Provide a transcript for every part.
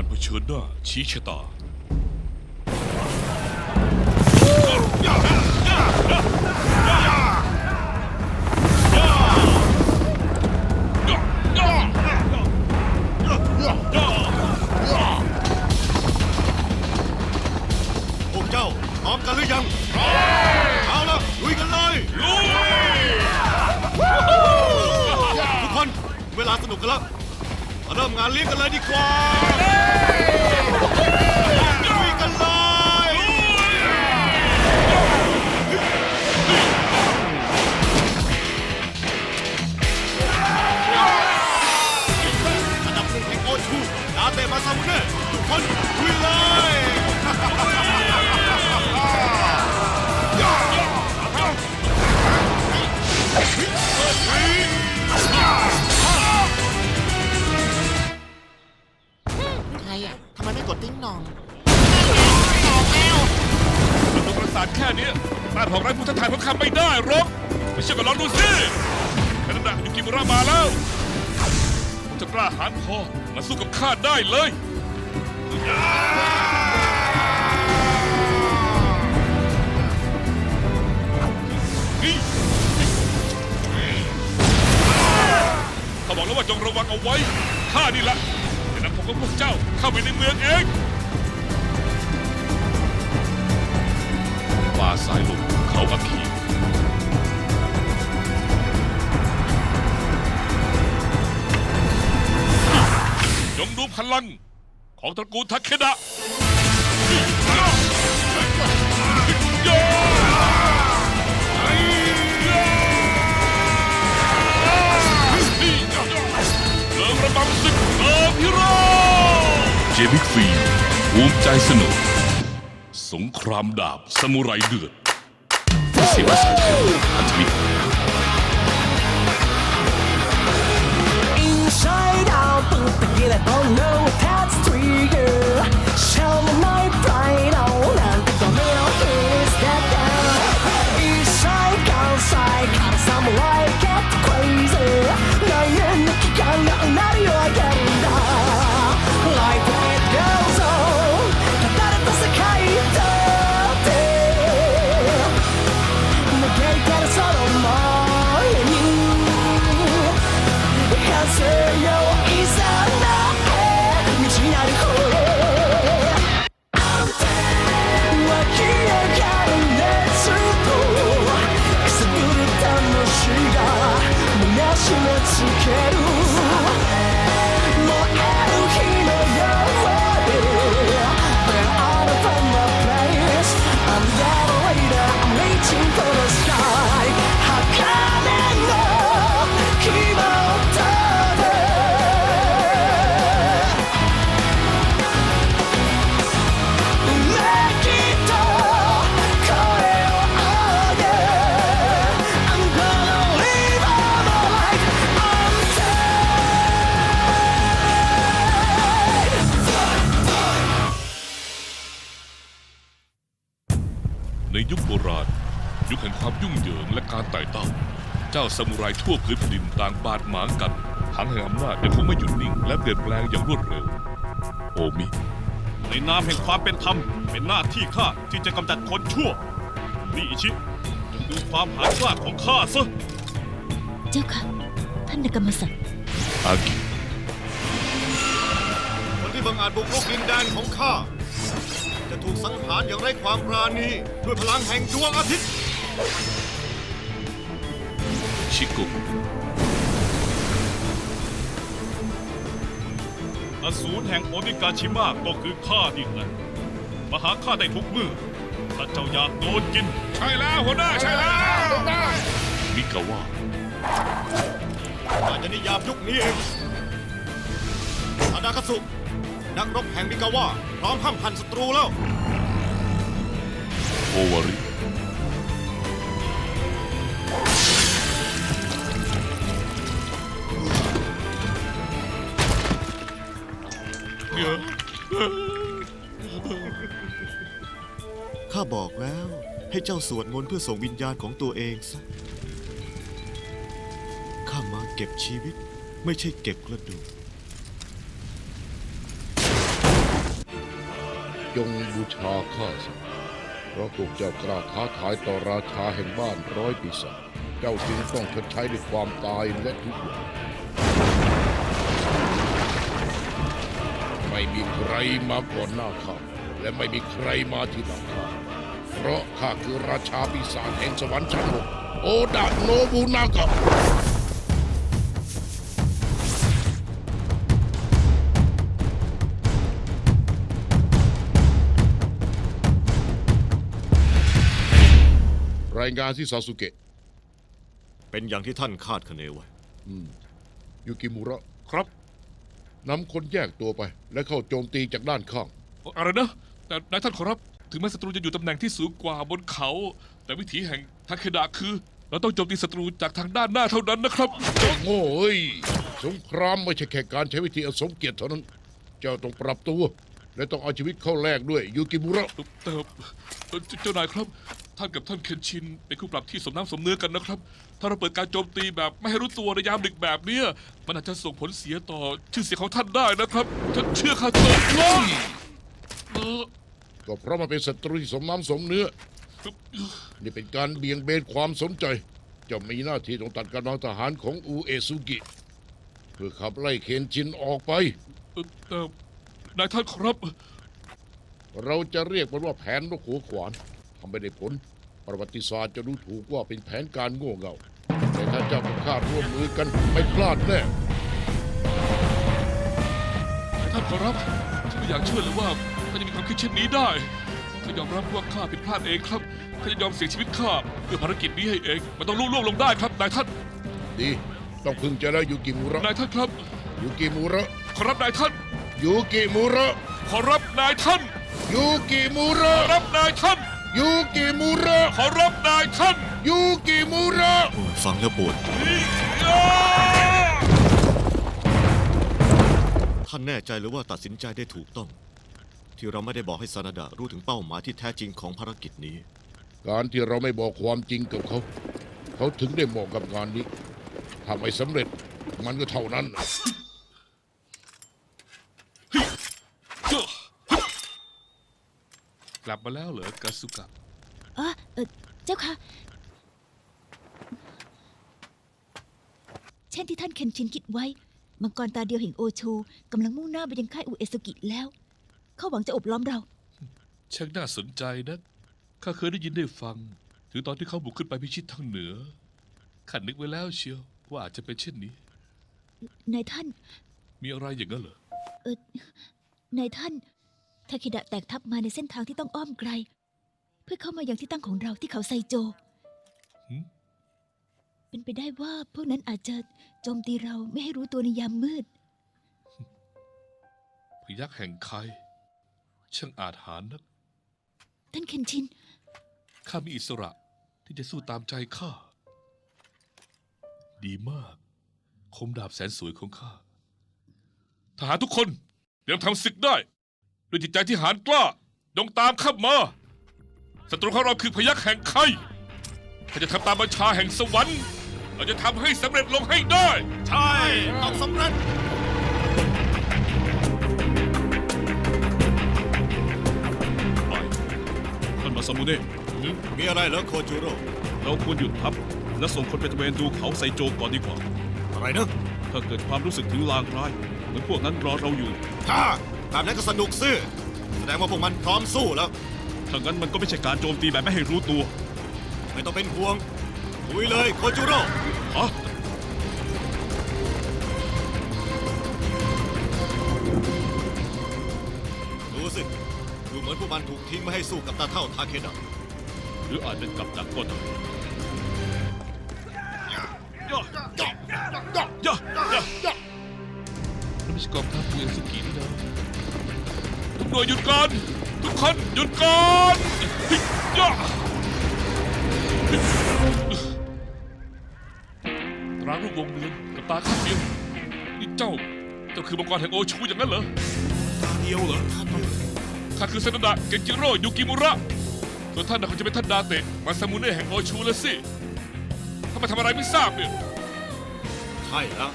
การเผชิญหน้าชี้ชะตา พวกเจ้าพร้อมกันหรือยังเอาละลุยกันเลยทุกคน เวลาสนุกกันแล้ว มาเริ่มงานเลี้ยงกันเลยดีกว่าลุยกันเลยอันดับหนึ่งแห่งโอชูดาเตะมาซามุเน่ทุกคนลุยเลย ข้าไม่ได้หรอกไม่เชื่อก็ลองดูสิแคนาดายูกิมุระมาแล้วผมจะกล้าหาญพอมาสู้กับข้าได้เลย เขาบอกแล้วว่าจงระวังเอาไว้ ข้านี่แหละจะนำผมกับพวกเจ้าเข้าไปในเมืองเองป่าสายลมเขาอัคคี จงดูพลังของตระกูลทักเคดะเริ่มระบำศึกเริ่มฮิโรเจมิกฟีภูมิใจสนอสงครามดาบสมุไรเดือดเสียภาษาเทวอันทวิ Inside ามูไรทั่วพื้นแผ่นดินต่างบาดหมางกันหางแห่งอำนาจยังคงไม่หยุดนิ่งและเปลี่ยนแปลงอย่างรวดเร็ว โอมิ ในนามแห่งความเป็นธรรม เป็นหน้าที่ข้าที่จะกำจัดคนชั่ว นี่อิชิจงดูความหาญกล้าของข้าซะ เจ้าค่ะ ท่านนากรรมสัตว์อากิ คนที่บังอาจบุกรุกดินแดนของข้า จะถูกสังหารอย่างไร้ความปราณีด้วยพลังแห่งดวงอาทิตย์ ชิกะอสูรแห่งโอนิกาชิมะก็คือข้านี่แหละมาหาข้าได้ทุกมือถ้าเจ้าอยากโดนกิน ใช่แล้วหัวหน้าใช่แล้วมิกาว่าอาจจะนิยามยุคนี้เองอาดาคาสุ นักรบแห่งมิกาว่าพร้อมห้ามพันศัตรูแล้ว โอวาริ ข้าบอกแล้วให้เจ้าสวดมนต์เพื่อส่งวิญญาณของตัวเองซะข้ามาเก็บชีวิต ไม่ใช่เก็บกระดูก จงบูชาข้าสิเพราะพวกเจ้ากล้าท้าทายต่อราชาแห่งบ้านร้อยปีศาจเจ้าจึงต้องชดใช้ด้วยความตายและทุกอย่าง ไม่มีใครมาก่อนหน้าข้าและไม่มีใครมาทีหลังข้าเพราะข้าคือราชาปีศาจแห่งสวรรค์ชั้นหกโอดะโนบุนากะรายงานที่ซาสุเกะเป็นอย่างที่ท่านคาดคะเนไว้ ยูกิมุระ ครับ นำคนแยกตัวไป และเข้าโจมตีจากด้านข้าง อะไรนะ แต่นายท่านขอรับ ถึงแม้ศัตรูจะอยู่ตำแหน่งที่สูงกว่าบนเขา แต่วิถีแห่งทาเคดะคือ เราต้องโจมตีศัตรูจากทางด้านหน้าเท่านั้นนะครับเจ้าโง่เอ้ยสงครามไม่ใช่แค่การใช้วิธีอันสมเกียรติเท่านั้น เจ้าต้องปรับตัว และต้องเอาชีวิตเข้าแลกด้วยยูกิมุระแต่เอ่อเจ้าเจ้านายครับ ท่านกับท่านเคนชินเป็นคู่ปรับที่สมน้ำสมเนื้อกันนะครับ ถ้าเราเปิดการโจมตีแบบไม่ให้รู้ตัวในยามดึกแบบเนี้ยมันอาจจะส่งผลเสียต่อชื่อเสียงของท่านได้นะครับท่านเชื่อข้าเถอะว่าเออก็เพราะมันเป็นศัตรูที่สมน้ำสมเนื้อ นี่เป็นการเบี่ยงเบนความสนใจเจ้ามีหน้าที่ต้องตัดกำลังทหารของอูเอซุกิ เพื่อขับไล่เคนชินออกไป เอ่อเอ่อนายท่านครับ เราจะเรียกมันว่าแผนนกหัวขวานทำไม่ได้ผล ประวัติศาสตร์จะดูถูกว่าเป็นแผนการโง่เง่า แต่ถ้าเจ้ากับข้าร่วมมือกันไม่พลาดแน่ ท่านขอรับฉันไม่อยากเชื่อเลยว่าท่านจะมีความคิดเช่นนี้ได้ข้ายอมรับว่าข้าผิดพลาดเองครับข้าจะยอมเสี่ยงชีวิตข้าเพื่อภารกิจนี้ให้เองมันต้องลุล่วงลงได้ครับนายท่านดี ต้องพึงใจแล้วยูกิมุระนายท่านครับ ยูกิมุระขอรับนายท่าน ยูกิมุระขอรับนายท่าน ยูกิมุระขอรับนายท่าน ยูกิมุระขอรับนายท่านยูกิมุระโอ้ยฟังแล้วปวด ท่านแน่ใจหรือว่าตัดสินใจได้ถูกต้อง ที่เราไม่ได้บอกให้ซานาดะรู้ถึงเป้าหมายที่แท้จริงของภารกิจนี้ การที่เราไม่บอกความจริงกับเขา เขาถึงได้เหมาะกับงานนี้ถ้าไม่สำเร็จมันก็เท่านั้น ลับมาแล้วเหรอกาสุกะอ๋อเออเจ้าค่ะ เช่นที่ท่านเคนชินคิดไว้ มังกรตาเดียวแห่งโอชูกำลังมุ่งหน้าไปยังค่ายอุเอสกิแล้ว เขาหวังจะอบล้อมเรา ช่างน่าสนใจนะข้าเคยได้ยินได้ฟัง ถึงตอนที่เขาบุกขึ้นไปพิชิตทางเหนือข้านึกไว้แล้วเชียว ว่าอาจจะเป็นเช่นนี้ นายท่าน มีอะไรอย่างนั้นเหรอเออนายท่าน ทาเคดะแตกทัพมาในเส้นทางที่ต้องอ้อมไกล เพื่อเข้ามายังที่ตั้งของเราที่เขาไซโจหืมเป็นไปได้ว่าพวกนั้นอาจจะโจมตีเราไม่ให้รู้ตัวในยามมืด พยักแห่งใคร ช่างอาจหารนัก ท่านเคนชิน ข้ามีอิสระที่จะสู้ตามใจข้า ดีมาก คมดาบแสนสวยของข้า ทหารทุกคน เตรียมทำศึกได้ ด้วยจิตใจที่หานกล้าจงตามข้ามาศัตรูของเราคือพยักแห่งใครถ้าจะทำตามบัญชาแห่งสวรรค์ เราจะทำให้สำเร็จลงให้ได้ ใช่ ต้องสำเร็จ ไปท่านมาซามุเน่มีอะไรเหรอโคจูโร่ เราควรหยุดทัพและส่งคนไปตระเวนดูเขาไซโจก่อนดีกว่า อะไรนะ ถ้าเกิดความรู้สึกถึงลางร้ายเหมือนพวกนั้นรอเราอยู่ฮ่า แบบนั้นก็สนุกซื่อแสดงว่าพวกมันพร้อมสู้แล้ว ถ้างั้นมันก็ไม่ใช่การโจมตีแบบไม่ให้รู้ตัวไม่ต้องเป็นห่วงลุยเลยโคจูโร่อ๋อดูสิดูเหมือนพวกมันถูกทิ้งไม่ให้สู้กับตาเท่าทาเคดะหรืออาจเป็นกับดักก็ได้ย่าย่าย่าย่านั่นไม่ใช่กองทัพเมืองสุกินี่นะทุก หน่วยหยุดก่อนทุกคนหยุดก่อนเฮ้ยย่าตรารูปวงเดือนกับตาข้างเดียวนี่เจ้า เจ้าคือมังกรแห่งโอชูอย่างนั้นเหรอเดียวเหรอข้าคือเซนดะเกนจิโร่ยูกิมุระส่วนท่านน่ะคงจะเป็นท่านดาเตะมาซามุเน่แห่งโอชูแล้วสิถ้ามาทำอะไรไม่ทราบเนี่ยใช่แล้ว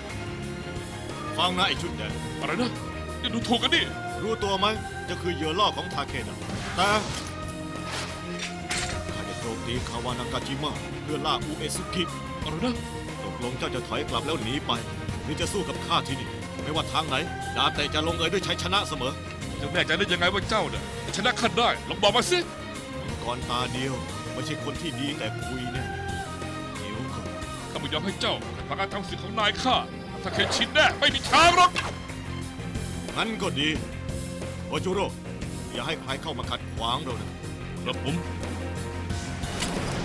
ฟังนะไอชุดใหญ่อะไรนะอย่าดูถูกกันดิ รู้ตัวไหมจะคือเหยื่อล่อของทาเคนะแต่ข้าจะโจมตีคาวานากาจิมะเพื่อล่าอุเอสุกิอะไรนะตกลงเจ้าจะถอยกลับแล้วหนีไป หรือจะสู้กับข้าที่นี่ ไม่ว่าทางไหน ดาบเตะจะลงเอยด้วยชัยชนะเสมอจะแน่ใจได้ยังไงว่าเจ้าเนี่ยจะชนะข้าได้ลองบอกมาสิมังกรตาเดียวไม่ใช่คนที่ดีแต่คุยเนี่ยเดี๋ยวก่อนข้าไม่ยอมให้เจ้าพาการทำสิ่งของนายข้าถ้าเคยชินแน่ไม่มีทางหรอก งั้นก็ดี โอจูโร่อย่าให้ใครเข้ามาขัดขวางเรานะครับผม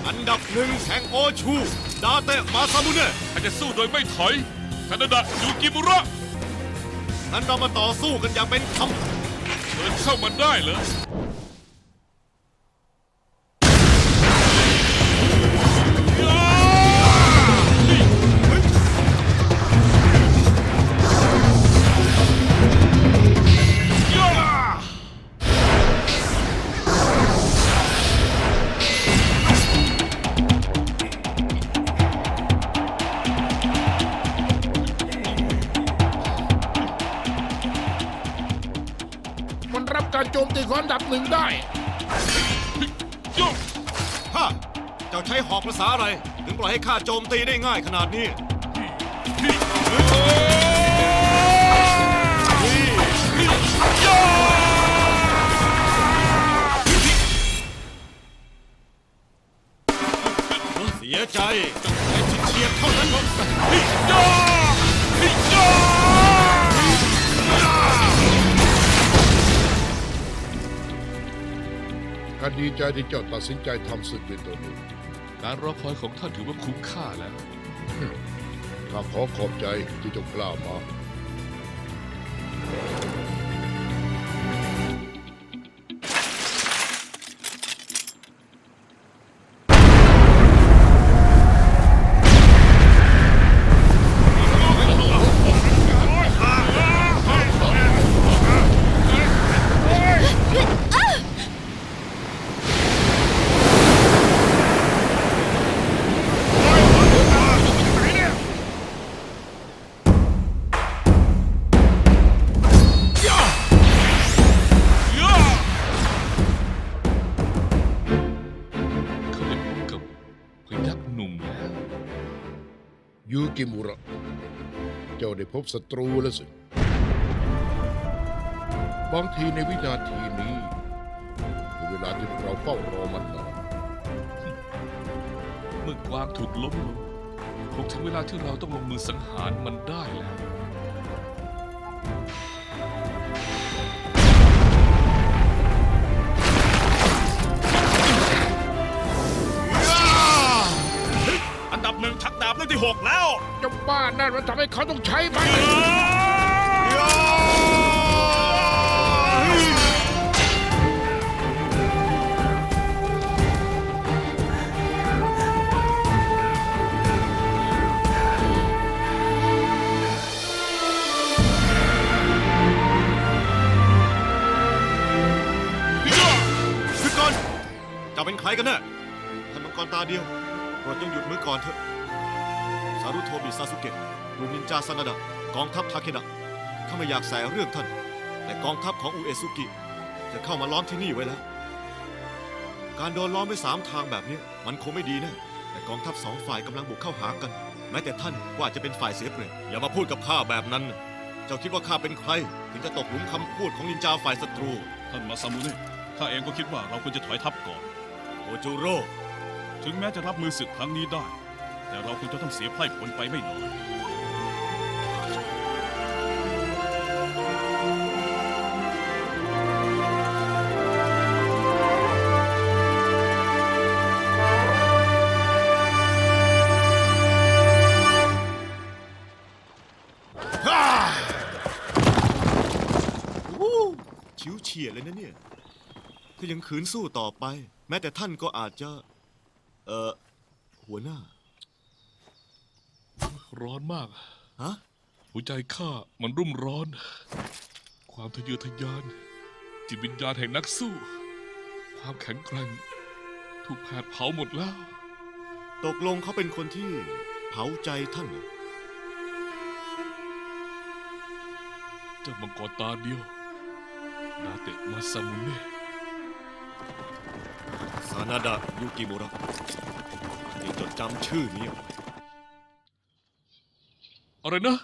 อันดับหนึ่งแห่งโอชู ดาเตะมาซามุเน่ข้าจะสู้โดยไม่ถอยคานาดะยูกิมุระงั้นเรามาต่อสู้กันอย่างเป็นธรรมเดินเข้ามาได้เลยมันรับ โจมตีของอันดับหนึ่งได้ฮ่าเจ้าใช้หอกภาษาอะไร ถึงปล่อยให้ข้าโจมตีได้ง่ายขนาดนี้เสียใจไอ้ที่เฉียบเท่านั้น ข้าดีใจที่เจ้าตัดสินใจทำศึกด้วยตัวเองการรอคอยของท่านถือว่าคุ้มค่าแล้ว ข้าขอขอบใจที่เจ้ากล้ามา พยักษ์หนุ่มแล้วยูกิมุระ เจ้าได้พบศัตรูแล้วสิ บางทีในวินาทีนี้คือเวลาที่พวกเราเฝ้ารอมันนานเมื่อกวางถูกล้มลงคงถึงเวลาที่เราต้องลงมือสังหารมันได้แล้ว ที่หกแล้วเจ้าบ้านั่นมันทำให้เขาต้องใช้มันคือก่อนเจ้าเป็นใครกันแน่ท่านมังกรตาเดียวโปรดจงหยุดมือก่อนเถอะสารุโทบิซาสุเกะรุ่นนินจาซานาดะกองทัพทาเคดะข้าไม่อยากแสเรื่องท่าน แต่กองทัพของอุเอซุกิจะเข้ามาล้อมที่นี่ไว้แล้ว การโดนล้อมไว้สามทางแบบนี้มันคงไม่ดีแนะ่แต่กองทัพสองฝ่ายกำลังบุกเข้าหากัน แม้แต่ท่านก็อาจจะเป็นฝ่ายเสียเปรียบอย่ามาพูดกับข้าแบบนั้น เจ้าคิดว่าข้าเป็นใคร ถึงจะตกหลุมคำพูดของนินจาฝ่ายศัตรู ท่านมาซามุเน่ข้าเองก็คิดว่าเราควรจะถอยทัพก่อน โอจูโร่ถึงแม้จะรับมือศึกครั้งนี้ได้ แต่เราคงจะต้องเสียไพร่ผลไปไม่น้อยชิวเฉียดเลยนะเนี่ย ถ้ายังขืนสู้ต่อไป แม้แต่ท่านก็อาจจะ เอ่อ หัวหน้า ร้อนมาก ฮะ หัวใจข้ามันรุ่มร้อน ความทะเยอทะยาน จิตวิญญาณแห่งนักสู้ ความแข็งแกร่ง ถูกแผดเผาหมดแล้ว ตกลงเขาเป็นคนที่เผาใจท่านเหรอเจ้ามังกรตาเดียว นาเตะมาซามุเน่ซานาดะยูกิมุระที่จดจำชื่อนี้เอาไว้อะไรนะ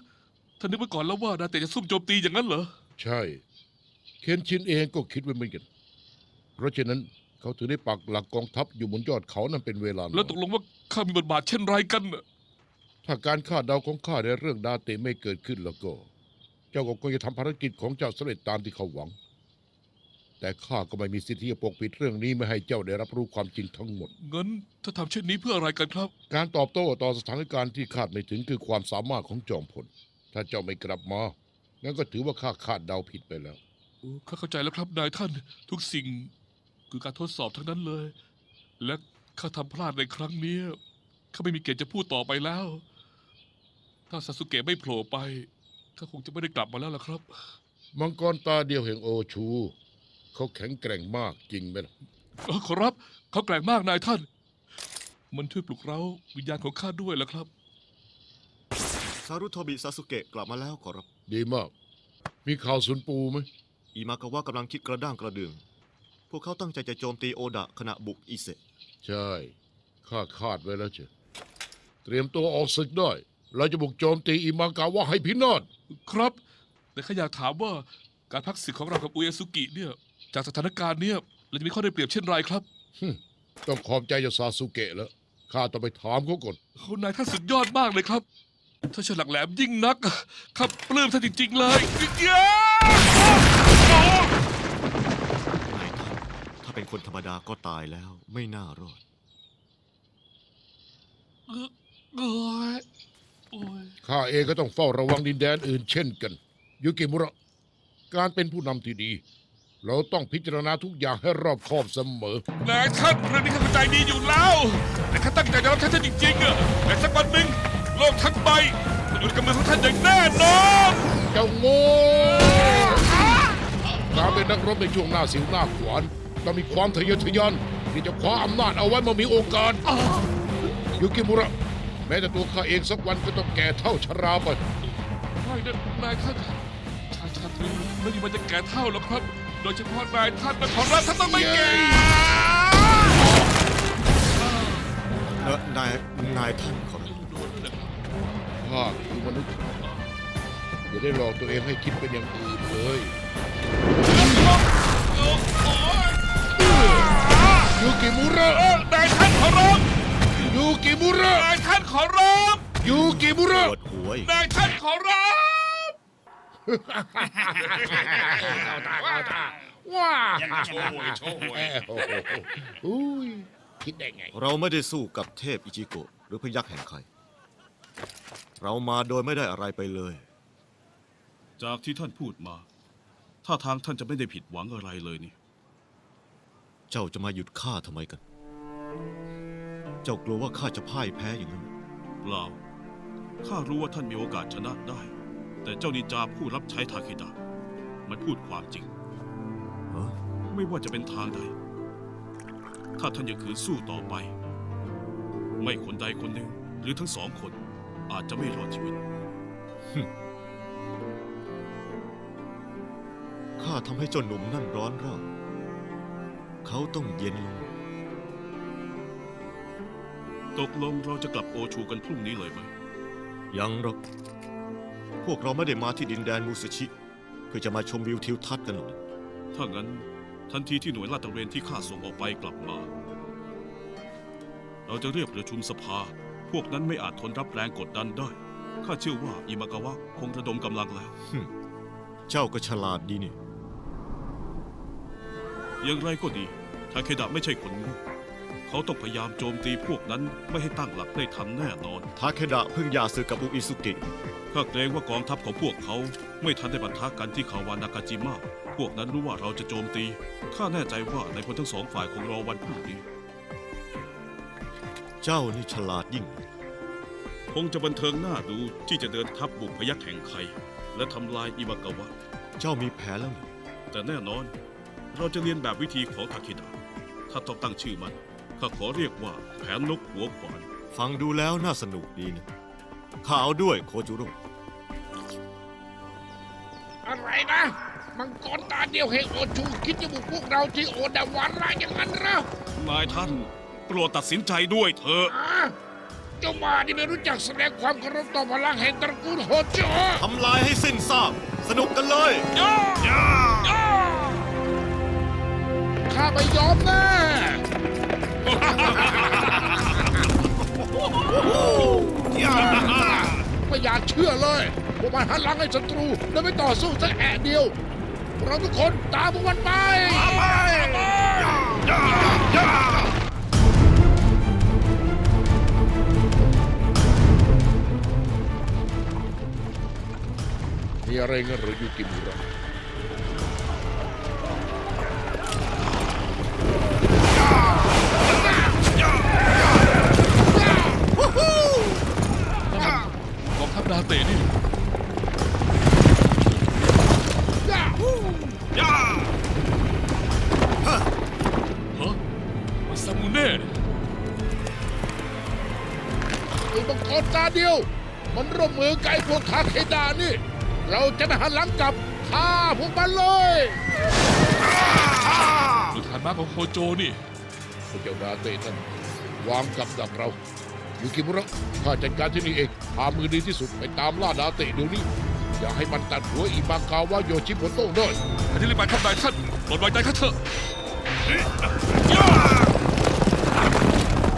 ท่านนึกไว้ก่อนแล้วว่านาเตะจะซุ่มโจมตีอย่างนั้นเหรอ ใช่ เคนชินเองก็คิดไว้เหมือนกัน เพราะฉะนั้นเขาถึงได้ปักหลักกองทัพอยู่บนยอดเขานั้นเป็นเวลานานแล้วตกลงว่าข้ามีบทบาทเช่นไรกันน่ะถ้าการคาดเดาของข้าในเรื่องดาเตไม่เกิดขึ้นแล้วก็ เจ้าก็คงจะทำภารกิจของเจ้าสำเร็จตามที่เขาหวัง แต่ข้าก็ไม่มีสิทธิ์ที่จะปกปิดเรื่องนี้ไม่ให้เจ้าได้รับรู้ความจริงทั้งหมด งั้นถ้าทำเช่นนี้เพื่ออะไรกันครับ การตอบโต้ต่อสถานการณ์ที่คาดไม่ถึงคือความสามารถของจอมพล ถ้าเจ้าไม่กลับมา งั้นก็ถือว่าข้าคาดเดาผิดไปแล้วโอ้ข้าเข้าใจแล้วครับนายท่านทุกสิ่งคือการทดสอบทั้งนั้นเลย และข้าทำพลาดในครั้งนี้ข้าไม่มีเกียรติจะพูดต่อไปแล้ว ถ้าซาสุเกะไม่โผล่ไปข้าคงจะไม่ได้กลับมาแล้วล่ะครับ มังกรตาเดียวแห่งโอชู เขาแข็งแกร่งมากจริงไหมล่ะเออขอรับเขาแกร่งมากนายท่าน มันช่วยปลุกเร้าวิญญาณของข้าด้วยล่ะครับ ซารุโทบิซาสุเกะกลับมาแล้วขอรับ ดีมาก มีข่าวสุนปูไหมอิมากาวะกำลังคิดกระด้างกระเดือง พวกเขาตั้งใจจะโจมตีโอดะขณะบุกอิเซะใช่ข้าคาดไว้แล้วเจ้ะเตรียมตัวออกศึกได้ เราจะบุกโจมตีอิมากาวะให้พินาศครับ แต่ข้าอยากถามว่าการพักศึกของเรากับอุเอซุกิเนี่ย จากสถานการณ์เนี่ยเราจะมีข้อได้เปรียบเช่นไรครับต้องขอบใจเจ้าซาสุเกะแล้วข้าต้องไปถามเขาก่อนคนนายท่านสุดยอดมากเลยครับท่านฉลักแหลมยิ่งนักครับปลื้มท่านจริงๆเลยเย้นายท่านถ้าเป็นคนธรรมดาก็ตายแล้ว ไม่น่ารอดโอ้ยโอ้ยข้าเองก็ต้องเฝ้าระวังดินแดนอื่นเช่นกัน ยุกิมุระ การเป็นผู้นำที่ดี เราต้องพิจารณาทุกอย่างให้รอบคอบเสมอนายท่านเรื่องนี้ข้าเข้าใจดีอยู่แล้ว แต่ข้าตั้งใจจะรับใช้ท่านจริงๆอะแต่สักวันหนึ่งโลกทั้งใบจะอยู่ในกำมือของท่านอย่างแน่นอนเจ้าโง่การเป็นนักรบในช่วงหน้าสิวหน้าขวานต้องมีความทะเยอทะยานที่จะคว้าอำนาจเอาไว้เมื่อมีโอกาสยุกิมุระ แม้แต่ตัวข้าเองสักวันก็ต้องแก่เท่าชราไปไม่นะนายท่านชาชาตรีไม่มีวันจะแก่เท่าหรอกครับโดยเฉพาะนายท่านนะขอรับท่านต้องไม่แก่เออนายนายท่านขอรับโดนด้วยนะครับข้าคือมนุษย์อย่าได้หลอกตัวเองให้คิดเป็นอย่างอื่นเลยยูกิมุระเออนายท่านขอรับยูกิมุระนายท่านขอรับยูกิมุระปวดหัวอีก นายท่านขอรับ ว้ายังโชว์หวยโชว์หวยอุ้ยคิดได้ไง เราไม่ได้สู้กับเทพอิจิโกะหรือพยักษ์แห่งใคร เรามาโดยไม่ได้อะไรไปเลย จากที่ท่านพูดมา ถ้าทางท่านจะไม่ได้ผิดหวังอะไรเลยนี่ เจ้าจะมาหยุดข้าทำไมกัน เจ้ากลัวว่าข้าจะพ่ายแพ้อย่างนั้นเปล่า ข้ารู้ว่าท่านมีโอกาสชนะได้ แต่เจ้านินจาผู้รับใช้ทาเคดะมันพูดความจริง ฮะไม่ว่าจะเป็นทางใด ถ้าท่านยังขืนสู้ต่อไป ไม่คนใดคนหนึ่งหรือทั้งสองคนอาจจะไม่รอดชีวิต ข้าทำให้เจ้าหนุ่มนั่นร้อนร่าเขาต้องเย็นลง ตกลงเราจะกลับโอชูกันพรุ่งนี้เลยไหม ยังหรอก พวกเราไม่ได้มาที่ดินแดนมูสชิ เพื่อจะมาชมวิวทิวทัศน์กันหรอกนะถ้างั้นทันทีที่หน่วยลาดตระเวนที่ข้าส่งออกไปกลับมา เราจะเรียกประชุมสภา พวกนั้นไม่อาจทนรับแรงกดดันได้ ข้าเชื่อว่าอิมากาวะคงระดมกำลังแล้ว เจ้าก็ฉลาดดีนี่ อย่างไรก็ดีทาเคดะไม่ใช่คนโง่ เขาต้องพยายามโจมตีพวกนั้นไม่ให้ตั้งหลักได้ทันแน่นอน ทาเคดะเพิ่งหย่าศึกกับอุอิสุกิ ข้าเกรงว่ากองทัพของพวกเขาไม่ทันได้ปะทะกันที่เขาวานากาจิมะพวกนั้นรู้ว่าเราจะโจมตี ข้าแน่ใจว่าในพลทั้งสองฝ่ายคงรอวันพรุ่งนี้ เจ้านี่ฉลาดยิ่ง คงจะบันเทิงหน้าดูที่จะเดินทัพบุกพยัคฆ์แห่งไคและทำลายอิมากาวะ เจ้ามีแผนแล้วเหรอแต่แน่นอน เราจะเรียนแบบวิธีของทาเคดะถ้าต้องตั้งชื่อมัน ข้าขอเรียกว่าแผนนกหัวขวาน ฟังดูแล้วน่าสนุกดีนะข้าเอาด้วยโคจูโร่อะไรนะมังกรตาเดียวให้โอชูคิดจะบุกพวกเราที่โอดาวาระอย่างนั้นเหรอนายท่านโปรดตัดสินใจด้วยเถอะอะเจ้าบ้านี่ไม่รู้จักแสดงความเคารพต่อพลังแห่งตระกูลโฮโจทำลายให้สิ้นซากสนุกกันเลยข้าไม่ยอมแน่ ไม่อยากเชื่อเลยพวกมันหันหลังให้ศัตรูแล้วไม่ต่อสู้สักแอะเดียว เราทุกคนตามพวกมันไป ไปมีอะไรเงี้ยหรือยูกิมุระ มันร่วมมือไกบไอ้พวกคาเคดานี่ เราจะไม่หันหลังกลับฆ่าพวกมันเลยสุดฐานม้าของโฮโจนี่พวกเจ้าดาเตะนั่นวางกับดักเรา ยูกิมุระข้าจัดการที่นี่เองพามือดีที่สุดไปตามล่าดาเตะเดี๋ยวนี้ อย่าให้มันตัดหัวอีบากาวะโยชิโมโต้ด้วยอันนี้รีบไปครับนายท่านโปรดไว้ใจข้าเถอะ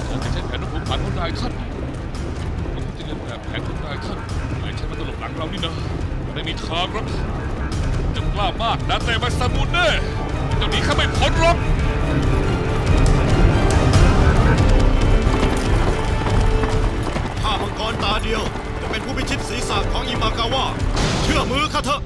ฉันจะใช้แผนของผันของนายท่านมันจะเรียน แบบแผนของนายท่านไม่ใช้มาตลบหลังเรานี่นะไม่มีทางหรอกจะกล้ามากนะแต่มันซามูเน่เจ้าหนีข้าไม่พ้นหรอกข้ามังกรตาเดียว จะเป็นผู้พิชิตศีรษะของอิมากาวะเชื่อมือข้าเถอะ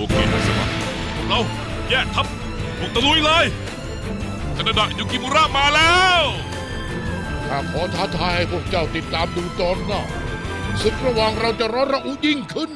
โอเคอาสมะพวกเราแยกทัพบุกตะลุยเลยคานาดะยูกิมุระมาแล้วข้าขอท้าทายให้พวกเจ้าติดตามดูตอนหน้าศึกระหว่างเราจะร้อนระอุยิ่งขึ้น